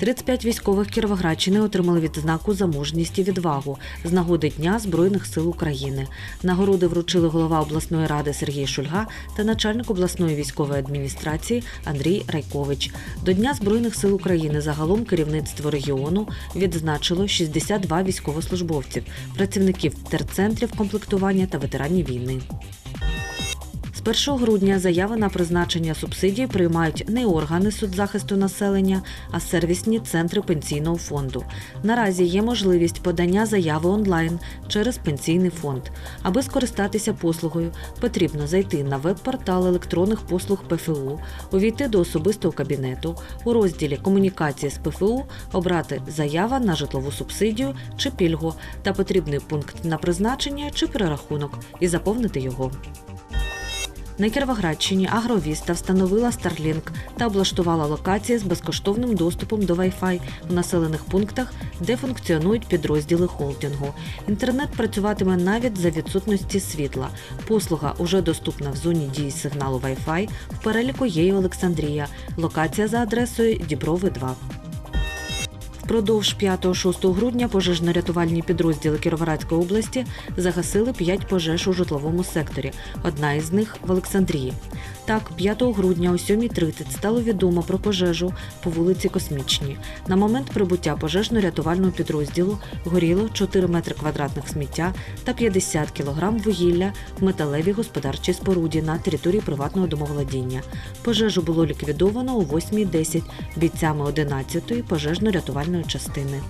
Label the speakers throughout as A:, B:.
A: 35 військових Кіровоградщини отримали відзнаку за мужність і відвагу з нагоди Дня Збройних сил України. Нагороди вручили голова обласної ради Сергій Шульга та начальник обласної військової адміністрації Андрій Райкович. До Дня Збройних сил України загалом керівництво регіону відзначило 62 військовослужбовців, працівників терцентрів комплектування та ветеранів війни. З 1 грудня заяви на призначення субсидій приймають не органи соцзахисту населення, а сервісні центри пенсійного фонду. Наразі є можливість подання заяви онлайн через пенсійний фонд. Аби скористатися послугою, потрібно зайти на веб-портал електронних послуг ПФУ, увійти до особистого кабінету, у розділі Комунікації з ПФУ обрати заява на житлову субсидію чи пільгу та потрібний пункт на призначення чи перерахунок і заповнити його. На Кіровоградщині Агровіста встановила Starlink та облаштувала локації з безкоштовним доступом до Wi-Fi в населених пунктах, де функціонують підрозділи холдингу. Інтернет працюватиме навіть за відсутності світла. Послуга уже доступна в зоні дії сигналу Wi-Fi. В переліку є Олександрія. Локація за адресою Діброви 2. Впродовж 5-6 грудня пожежно-рятувальні підрозділи Кіровоградської області загасили 5 пожеж у житловому секторі. Одна із них в Олександрії. Так, 5 грудня о 7.30 стало відомо про пожежу по вулиці Космічній. На момент прибуття пожежно-рятувального підрозділу горіло 4 метри квадратних сміття та 50 кілограм вугілля в металевій господарчій споруді на території приватного домоволодіння. Пожежу було ліквідовано о 8.10 бійцями 11-ї пожежно-рятувальної частини.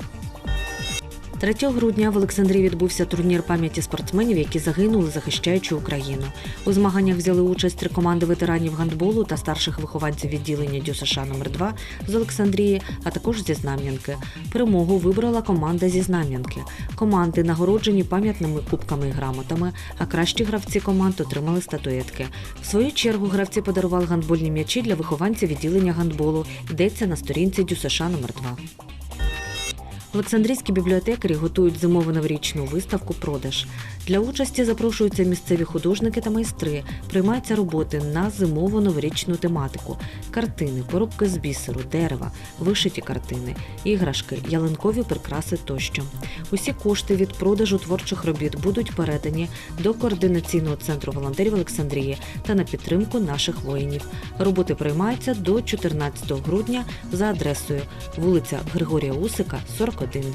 A: 3 грудня в Олександрії відбувся турнір пам'яті спортсменів, які загинули, захищаючи Україну. У змаганнях взяли участь три команди ветеранів гандболу та старших вихованців відділення ДЮСШ номер 2 з Олександрії, а також зі Знам'янки. Перемогу вибрала команда зі Знам'янки. Команди нагороджені пам'ятними кубками і грамотами, а кращі гравці команд отримали статуетки. В свою чергу гравці подарували гандбольні м'ячі для вихованців відділення гандболу. Йдеться на сторінці ДЮСШ номер 2 Олександрійські бібліотекарі готують зимову новорічну виставку Продаж. Для участі запрошуються місцеві художники та майстри. Приймаються роботи на зимову новорічну тематику: картини, поробки з бісеру, дерева, вишиті картини, іграшки, ялинкові прикраси тощо. Усі кошти від продажу творчих робіт будуть передані до координаційного центру волонтерів Олександрії та на підтримку наших воїнів. Роботи приймаються до 14 грудня за адресою вулиця Григорія Усика, marketing